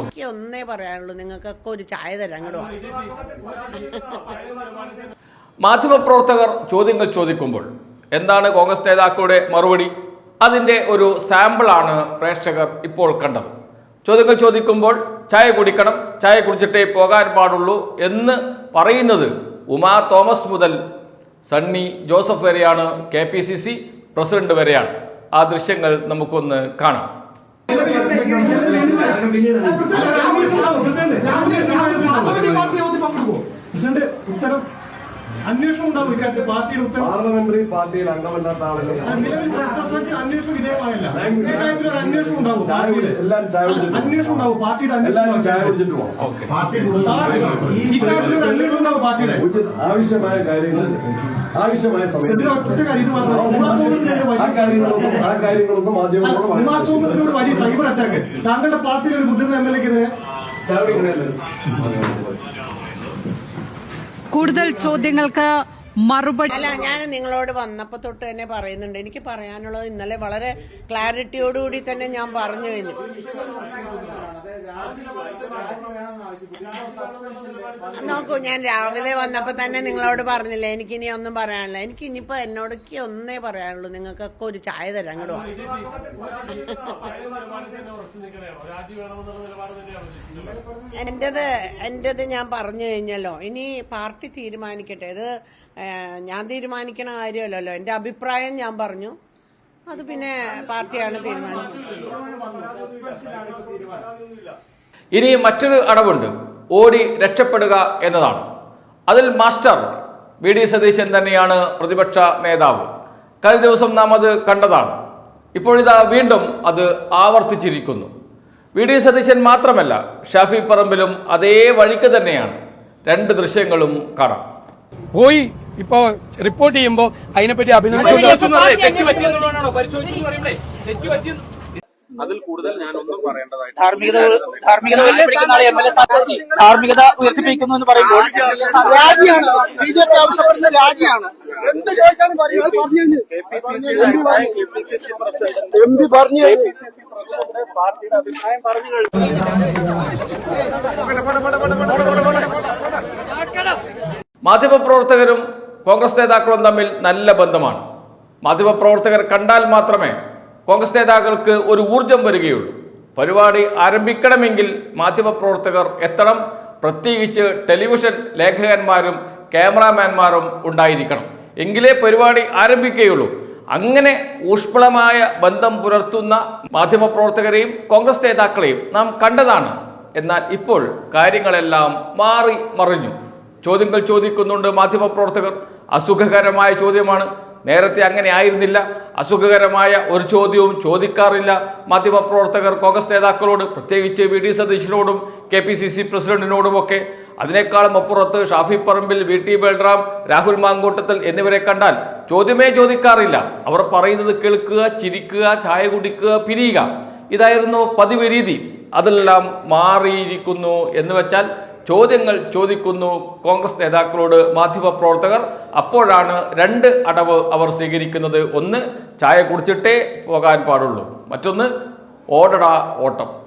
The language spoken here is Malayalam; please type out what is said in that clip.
എനിക്ക് ഒന്നേ പറയാനുള്ളൂ നിങ്ങൾക്കൊക്കെ ഒരു ചായ തരാം. മാധ്യമപ്രവർത്തകർ ചോദ്യങ്ങൾ ചോദിക്കുമ്പോൾ എന്താണ് കോൺഗ്രസ് നേതാക്കളുടെ മറുപടി? അതിന്റെ ഒരു സാമ്പിളാണ് പ്രേക്ഷകർ ഇപ്പോൾ കണ്ടത്. ചോദ്യങ്ങൾ ചോദിക്കുമ്പോൾ ചായ കുടിക്കണം ചായ കുടിച്ചിട്ടേ പോകാൻ പാടുള്ളൂ എന്ന് പറയുന്നത് ഉമാ തോമസ് മുതൽ സണ്ണി ജോസഫ് വരെയാണ് K P C C president വരെയാണ് ആ ദൃശ്യങ്ങൾ നമുക്കൊന്ന് കാണാം പ്രസിഡന്റ് ഉത്തരം അന്വേഷണം ഉണ്ടാവും. ഇക്കാര്യത്തിൽ പാർട്ടിയുടെ ഉത്തരം പാർലമെന്ററി പാർട്ടിയിൽ അംഗമല്ലാത്ത ആളുകൾ നിലവിൽ അന്വേഷണം വിധേയമായല്ല. അന്വേഷണം ഉണ്ടാവും. എല്ലാവരും ചായ അന്വേഷണം ഉണ്ടാവും പാർട്ടിയുടെ അന്വേഷണം എല്ലാവരും ചായ ഉണ്ടാവും. കുടിച്ചിട്ട് പോകണം ഇക്കാര്യത്തിൽ അന്വേഷണം ഉണ്ടാവും പാർട്ടിയുടെ. ആവശ്യമായ കാര്യങ്ങൾ ആവശ്യമായ സമയത്ത് ആ വലിയ കാര്യങ്ങളൊന്നും ആ കാര്യങ്ങളൊന്നും മാധ്യമങ്ങളോട് വലിയ സൈബർ അറ്റാക്ക്. താങ്കളുടെ പാർട്ടിയിലെ ഒരു മുതിർന്ന എം എൽ എക്കെതിരെ കൂടുതൽ ചോദ്യങ്ങൾക്ക് മറുപടി അല്ല ഞാൻ നിങ്ങളോട് വന്നപ്പോ തൊട്ട് തന്നെ പറയുന്നുണ്ട്. എനിക്ക് പറയാനുള്ളത് ഇന്നലെ വളരെ ക്ലാരിറ്റിയോടുകൂടി തന്നെ ഞാൻ പറഞ്ഞു കഴിഞ്ഞു. നോക്കൂ ഞാൻ രാവിലെ വന്നപ്പോ തന്നെ നിങ്ങളോട് പറഞ്ഞില്ല എനിക്ക് ഇനി ഒന്നും പറയാനില്ല. എനിക്ക് ഇനിയിപ്പോ എന്നോടൊക്കെ ഒന്നേ പറയാനുള്ളൂ നിങ്ങൾക്കൊക്കെ ഒരു ചായ തരാം വാ. എന്റേത് എന്റേത് ഞാൻ പറഞ്ഞു കഴിഞ്ഞല്ലോ. ഇനി പാർട്ടി തീരുമാനിക്കട്ടെ. ഇത് ഞാൻ തീരുമാനിക്കണ കാര്യമല്ലല്ലോ. എന്റെ അഭിപ്രായം ഞാൻ പറഞ്ഞു. അത് പിന്നെ പാർട്ടിയാണ് തീരുമാനിക്കുന്നത്. ഇനി മറ്റൊരു അടവുണ്ട്. ഓടി രക്ഷപ്പെടുക എന്നതാണ്. അതിൽ മാസ്റ്റർ വി ഡി സതീശൻ തന്നെയാണ് പ്രതിപക്ഷ നേതാവ്. കഴിഞ്ഞ ദിവസം നാം അത് കണ്ടതാണ്. ഇപ്പോഴിതാ വീണ്ടും അത് ആവർത്തിച്ചിരിക്കുന്നു. വി ഡി സതീശൻ മാത്രമല്ല ഷാഫി പറമ്പിലും അതേ വഴിക്ക് തന്നെയാണ്. രണ്ട് ദൃശ്യങ്ങളും കാണാം. പോയി ഇപ്പോ റിപ്പോർട്ട് ചെയ്യുമ്പോൾ അതിനെപ്പറ്റി അതിൽ കൂടുതൽ ഞാൻ പറയേണ്ടതായിട്ട് ധാർമ്മികത ധാർമ്മികത ഉയർത്തിപ്പിടിക്കുന്ന ആളെ എം എൽ എ സ്ഥാനത്ത് ധാർമ്മികത ഉയർത്തിപ്പിടിക്കുന്നു എന്ന് പറയുമ്പോൾ രാജിയാണ് ബി ജെ പി ആവശ്യപ്പെടുന്ന രാജിയാണ് എന്ത് കേൾക്കാനും എം പി പറഞ്ഞു പാർട്ടിയുടെ അഭിപ്രായം പറഞ്ഞു മാധ്യമപ്രവർത്തകരും കോൺഗ്രസ് നേതാക്കളും തമ്മിൽ നല്ല ബന്ധമാണ്. മാധ്യമപ്രവർത്തകർ കണ്ടാൽ മാത്രമേ കോൺഗ്രസ് നേതാക്കൾക്ക് ഒരു ഊർജം വരികയുള്ളൂ. പരിപാടി ആരംഭിക്കണമെങ്കിൽ മാധ്യമപ്രവർത്തകർ എത്തണം. പ്രത്യേകിച്ച് ടെലിവിഷൻ ലേഖകന്മാരും ക്യാമറാമാൻമാരും ഉണ്ടായിരിക്കണം. എങ്കിലേ പരിപാടി ആരംഭിക്കുകയുള്ളൂ. അങ്ങനെ ഊഷ്മളമായ ബന്ധം പുലർത്തുന്ന മാധ്യമപ്രവർത്തകരെയും കോൺഗ്രസ് നേതാക്കളെയും നാം കണ്ടതാണ്. എന്നാൽ ഇപ്പോൾ കാര്യങ്ങളെല്ലാം മാറി മറിഞ്ഞു. ചോദ്യങ്ങൾ ചോദിക്കുന്നുണ്ട് മാധ്യമപ്രവർത്തകർ. അസുഖകരമായ ചോദ്യമാണ്. നേരത്തെ അങ്ങനെ ആയിരുന്നില്ല. അസുഖകരമായ ഒരു ചോദ്യവും ചോദിക്കാറില്ല. മാധ്യമപ്രവർത്തകർ കോൺഗ്രസ് നേതാക്കളോട് പ്രത്യേകിച്ച് വി ഡി സതീശനോടും കെ പി സി സി പ്രസിഡന്റിനോടുമൊക്കെ അതിനേക്കാളും അപ്പുറത്ത് ഷാഫി പറമ്പിൽ വി ടി ബൽറാം രാഹുൽ മാങ്കൂട്ടത്തിൽ എന്നിവരെ കണ്ടാൽ ചോദ്യമേ ചോദിക്കാറില്ല. അവർ പറയുന്നത് കേൾക്കുക ചിരിക്കുക ചായ കുടിക്കുക പിരിയുക. ഇതായിരുന്നു പതിവ് രീതി. അതെല്ലാം മാറിയിരിക്കുന്നു എന്ന് വെച്ചാൽ ചോദ്യങ്ങൾ ചോദിക്കുന്നു കോൺഗ്രസ് നേതാക്കളോട് മാധ്യമപ്രവർത്തകർ അപ്പോഴാണ് രണ്ട് അടവ് അവർ സ്വീകരിക്കുന്നത്. ഒന്ന് ചായ കുടിച്ചിട്ടേ പോകാൻ പാടുള്ളൂ. മറ്റൊന്ന് ഓടടാ ഓട്ടം.